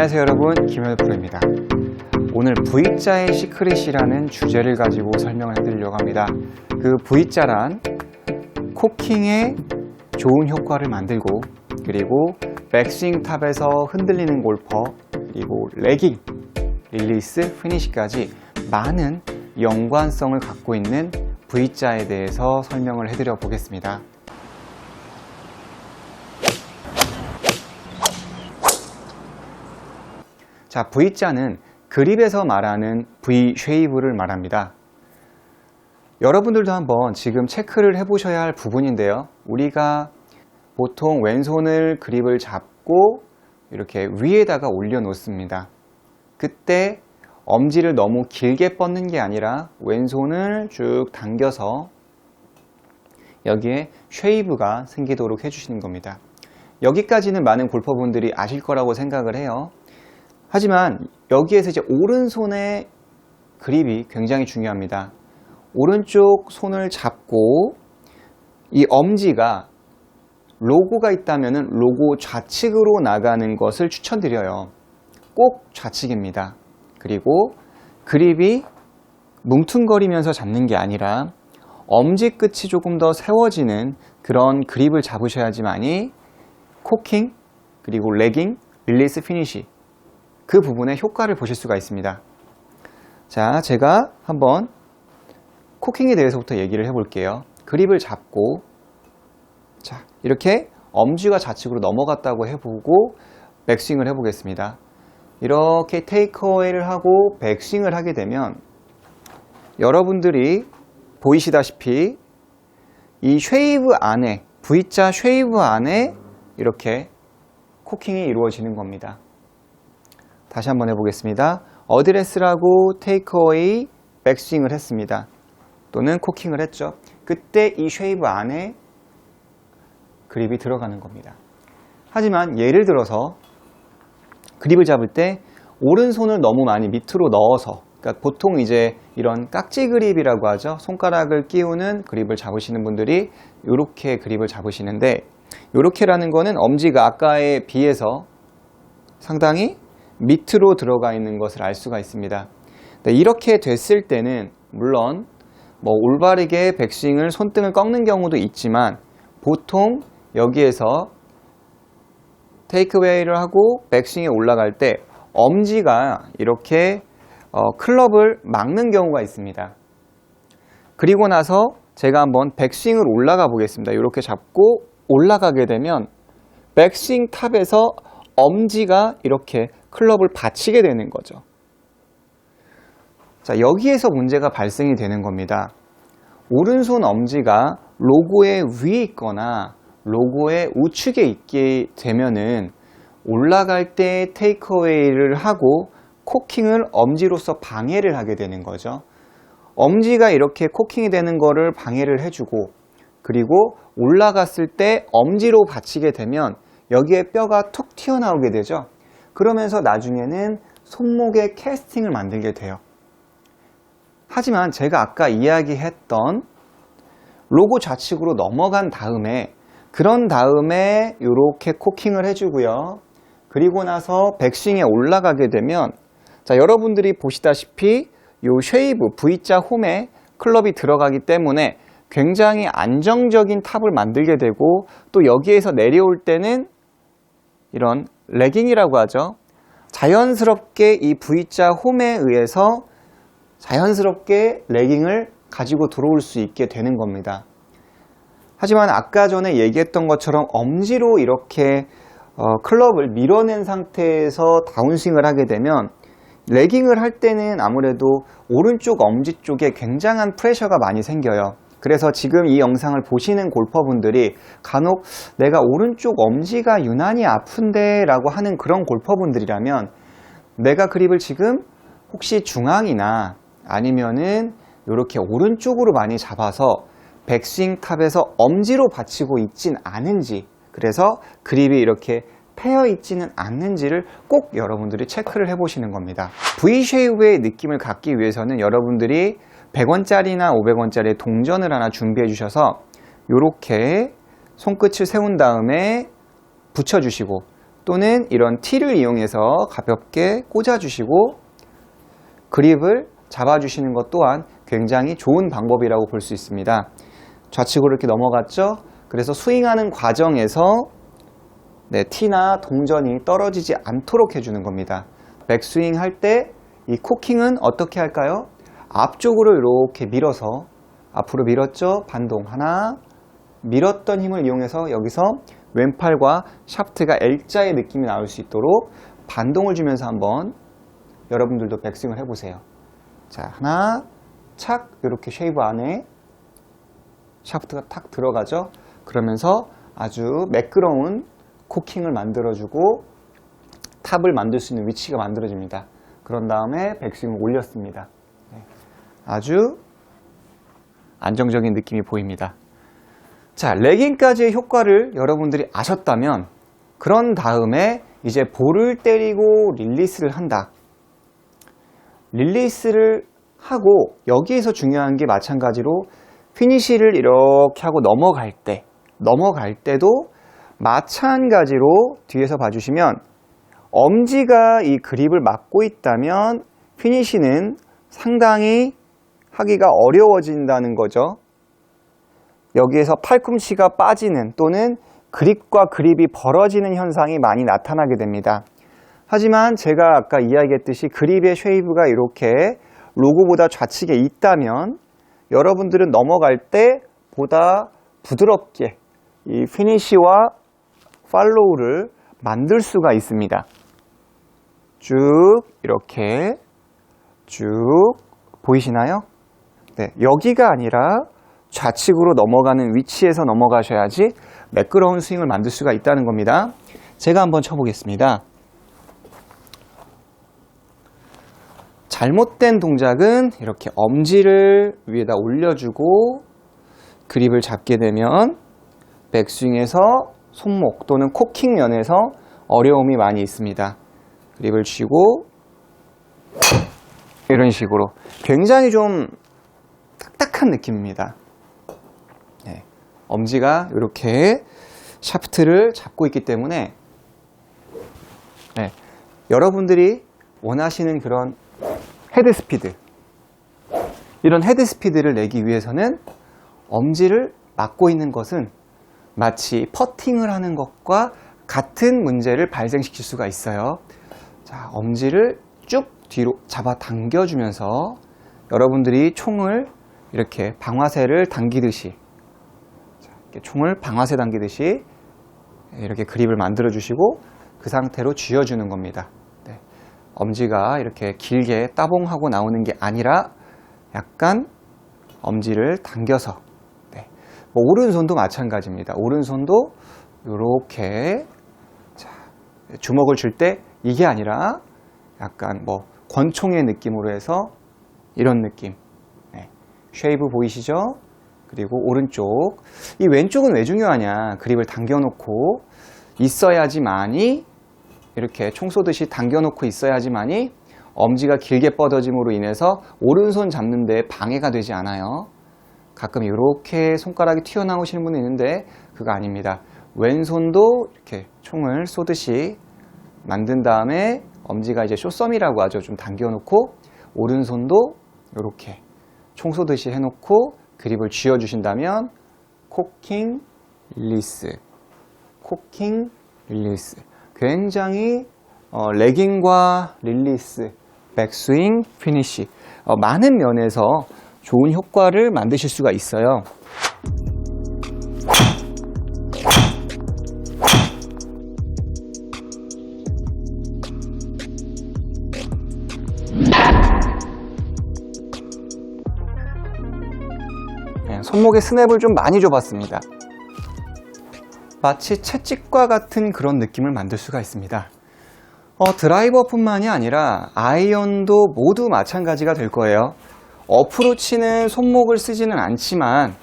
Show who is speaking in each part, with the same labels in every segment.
Speaker 1: 안녕하세요 여러분. 김현우 프로입니다. 오늘 V자의 시크릿이라는 주제를 가지고 설명을 해드리려고 합니다. 그 V자란 코킹에 좋은 효과를 만들고 그리고 백스윙 탑에서 흔들리는 골퍼 그리고 레깅 릴리스 피니시까지 많은 연관성을 갖고 있는 V자에 대해서 설명을 해드려 보겠습니다 자, V자는 그립에서 말하는 V 쉐이브를 말합니다. 여러분들도 한번 지금 체크를 해보셔야 할 부분인데요. 우리가 보통 왼손을 그립을 잡고 이렇게 위에다가 올려놓습니다. 그때 엄지를 너무 길게 뻗는 게 아니라 왼손을 쭉 당겨서 여기에 쉐이브가 생기도록 해주시는 겁니다. 여기까지는 많은 골퍼분들이 아실 거라고 생각을 해요. 하지만 여기에서 이제 오른손의 그립이 굉장히 중요합니다. 오른쪽 손을 잡고 이 엄지가 로고가 있다면 로고 좌측으로 나가는 것을 추천드려요. 꼭 좌측입니다. 그리고 그립이 뭉퉁거리면서 잡는 게 아니라 엄지 끝이 조금 더 세워지는 그런 그립을 잡으셔야지만이 코킹 그리고 레깅 릴리스 피니시 그 부분의 효과를 보실 수가 있습니다. 자, 제가 한번 코킹에 대해서부터 얘기를 해볼게요. 그립을 잡고 자, 이렇게 엄지가 좌측으로 넘어갔다고 해보고 백스윙을 해보겠습니다. 이렇게 테이크어웨이를 하고 백스윙을 하게 되면 여러분들이 보이시다시피 이 쉐이브 안에 V자 쉐이브 안에 이렇게 코킹이 이루어지는 겁니다. 다시 한번 해보겠습니다. 어드레스라고 테이크어웨이 백스윙을 했습니다. 또는 코킹을 했죠. 그때 이 쉐이브 안에 그립이 들어가는 겁니다. 하지만 예를 들어서 그립을 잡을 때 오른손을 너무 많이 밑으로 넣어서 그러니까 보통 이제 이런 깍지 그립이라고 하죠. 손가락을 끼우는 그립을 잡으시는 분들이 이렇게 그립을 잡으시는데 이렇게라는 거는 엄지가 아까에 비해서 상당히 밑으로 들어가 있는 것을 알 수가 있습니다. 네, 이렇게 됐을 때는 물론 뭐 올바르게 백스윙을 손등을 꺾는 경우도 있지만 보통 여기에서 테이크웨이를 하고 백스윙에 올라갈 때 엄지가 이렇게 어, 클럽을 막는 경우가 있습니다. 그리고 나서 제가 한번 백스윙을 올라가 보겠습니다. 이렇게 잡고 올라가게 되면 백스윙 탑에서 엄지가 이렇게 클럽을 받치게 되는 거죠. 자, 여기에서 문제가 발생이 되는 겁니다. 오른손 엄지가 로고의 위에 있거나 로고의 우측에 있게 되면은 올라갈 때 테이크어웨이를 하고 코킹을 엄지로서 방해를 하게 되는 거죠. 엄지가 이렇게 코킹이 되는 거를 방해를 해주고 그리고 올라갔을 때 엄지로 받치게 되면 여기에 뼈가 툭 튀어나오게 되죠. 그러면서 나중에는 손목에 캐스팅을 만들게 돼요. 하지만 제가 아까 이야기했던 로고 좌측으로 넘어간 다음에 그런 다음에 이렇게 코킹을 해주고요. 그리고 나서 백스윙에 올라가게 되면 자 여러분들이 보시다시피 이 쉐이브 V자 홈에 클럽이 들어가기 때문에 굉장히 안정적인 탑을 만들게 되고 또 여기에서 내려올 때는 이런 레깅이라고 하죠. 자연스럽게 이 V자 홈에 의해서 자연스럽게 레깅을 가지고 들어올 수 있게 되는 겁니다. 하지만 아까 전에 얘기했던 것처럼 엄지로 이렇게 어, 클럽을 밀어낸 상태에서 다운스윙을 하게 되면 레깅을 할 때는 아무래도 오른쪽 엄지 쪽에 굉장한 프레셔가 많이 생겨요. 그래서 지금 이 영상을 보시는 골퍼분들이 간혹 내가 오른쪽 엄지가 유난히 아픈데 라고 하는 그런 골퍼분들이라면 내가 그립을 지금 혹시 중앙이나 아니면은 이렇게 오른쪽으로 많이 잡아서 백스윙 탑에서 엄지로 받치고 있진 않은지 그래서 그립이 이렇게 패여 있지는 않는지를 꼭 여러분들이 체크를 해 보시는 겁니다. V 쉐이브의 느낌을 갖기 위해서는 여러분들이 100원짜리나 500원짜리 동전을 하나 준비해 주셔서 이렇게 손끝을 세운 다음에 붙여주시고 또는 이런 T를 이용해서 가볍게 꽂아주시고 그립을 잡아주시는 것 또한 굉장히 좋은 방법이라고 볼 수 있습니다. 좌측으로 이렇게 넘어갔죠? 그래서 스윙하는 과정에서 네, 티나 동전이 떨어지지 않도록 해주는 겁니다. 백스윙 할 때 이 코킹은 어떻게 할까요? 앞쪽으로 이렇게 밀어서 앞으로 밀었죠? 반동 하나 밀었던 힘을 이용해서 여기서 왼팔과 샤프트가 L자의 느낌이 나올 수 있도록 반동을 주면서 한번 여러분들도 백스윙을 해보세요. 자, 하나, 착, 이렇게 쉐이브 안에 샤프트가 탁 들어가죠? 그러면서 아주 매끄러운 코킹을 만들어주고 탑을 만들 수 있는 위치가 만들어집니다. 그런 다음에 백스윙을 올렸습니다. 네. 아주 안정적인 느낌이 보입니다. 자, 레깅까지의 효과를 여러분들이 아셨다면 그런 다음에 이제 볼을 때리고 릴리스를 한다. 릴리스를 하고 여기에서 중요한 게 마찬가지로 피니시를 이렇게 하고 넘어갈 때 넘어갈 때도 마찬가지로 뒤에서 봐주시면 엄지가 이 그립을 막고 있다면 피니시는 상당히 하기가 어려워진다는 거죠. 여기에서 팔꿈치가 빠지는 또는 그립과 그립이 벌어지는 현상이 많이 나타나게 됩니다. 하지만 제가 아까 이야기했듯이 그립의 쉐이브가 이렇게 로고보다 좌측에 있다면 여러분들은 넘어갈 때 보다 부드럽게 이 피니시와 팔로우를 만들 수가 있습니다. 쭉 이렇게 쭉 보이시나요? 네, 여기가 아니라 좌측으로 넘어가는 위치에서 넘어가셔야지 매끄러운 스윙을 만들 수가 있다는 겁니다. 제가 한번 쳐보겠습니다. 잘못된 동작은 이렇게 엄지를 위에다 올려주고 그립을 잡게 되면 백스윙에서 손목 또는 코킹 면에서 어려움이 많이 있습니다. 그립을 쥐고 이런 식으로 굉장히 좀 딱딱한 느낌입니다. 네. 엄지가 이렇게 샤프트를 잡고 있기 때문에 네. 여러분들이 원하시는 그런 헤드 스피드 이런 헤드 스피드를 내기 위해서는 엄지를 막고 있는 것은 마치 퍼팅을 하는 것과 같은 문제를 발생시킬 수가 있어요. 자, 엄지를 쭉 뒤로 잡아 당겨주면서 여러분들이 총을 이렇게 방아쇠를 당기듯이 총을 방아쇠 당기듯이 이렇게 그립을 만들어 주시고 그 상태로 쥐어 주는 겁니다. 네. 엄지가 이렇게 길게 따봉하고 나오는 게 아니라 약간 엄지를 당겨서 네. 뭐 오른손도 마찬가지입니다. 오른손도 이렇게 주먹을 줄 때 이게 아니라 약간 뭐 권총의 느낌으로 해서 이런 느낌. 네. 쉐이브 보이시죠? 그리고 오른쪽. 이 왼쪽은 왜 중요하냐? 그립을 당겨놓고 있어야지만이 이렇게 총 쏘듯이 당겨놓고 있어야지만이 엄지가 길게 뻗어짐으로 인해서 오른손 잡는 데 방해가 되지 않아요. 가끔 이렇게 손가락이 튀어나오시는 분이 있는데 그거 아닙니다. 왼손도 이렇게 총을 쏘듯이 만든 다음에 엄지가 이제 쇼썸이라고 하죠. 좀 당겨놓고 오른손도 이렇게 총 쏘듯이 해놓고 그립을 쥐어주신다면 코킹 릴리스. 코킹 릴리스. 굉장히 어, 레깅과 릴리스 백스윙 피니시. 어, 많은 면에서 좋은 효과를 만드실 수가 있어요. 손목에 스냅을 좀 많이 줘봤습니다. 마치 채찍과 같은 그런 느낌을 만들 수가 있습니다. 어, 드라이버뿐만이 아니라 아이언도 모두 마찬가지가 될 거예요. 어프로치는 손목을 쓰지는 않지만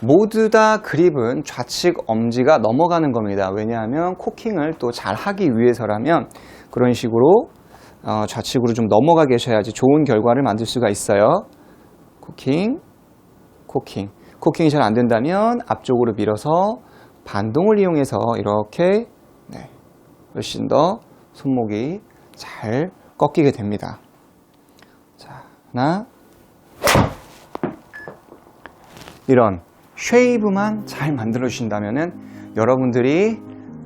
Speaker 1: 모두 다 그립은 좌측 엄지가 넘어가는 겁니다. 왜냐하면 코킹을 또 잘 하기 위해서라면 그런 식으로 어, 좌측으로 좀 넘어가 계셔야지 좋은 결과를 만들 수가 있어요. 코킹, 코킹. 코킹이 잘 안 된다면 앞쪽으로 밀어서 반동을 이용해서 이렇게 네, 훨씬 더 손목이 잘 꺾이게 됩니다. 자, 하나. 이런 쉐이브만 잘 만들어 주신다면은 여러분들이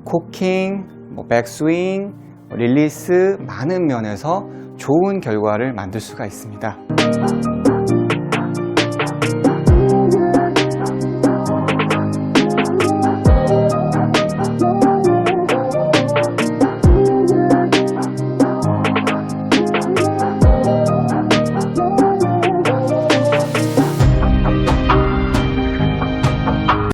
Speaker 1: 코킹, 뭐 백스윙, 릴리스 많은 면에서 좋은 결과를 만들 수가 있습니다.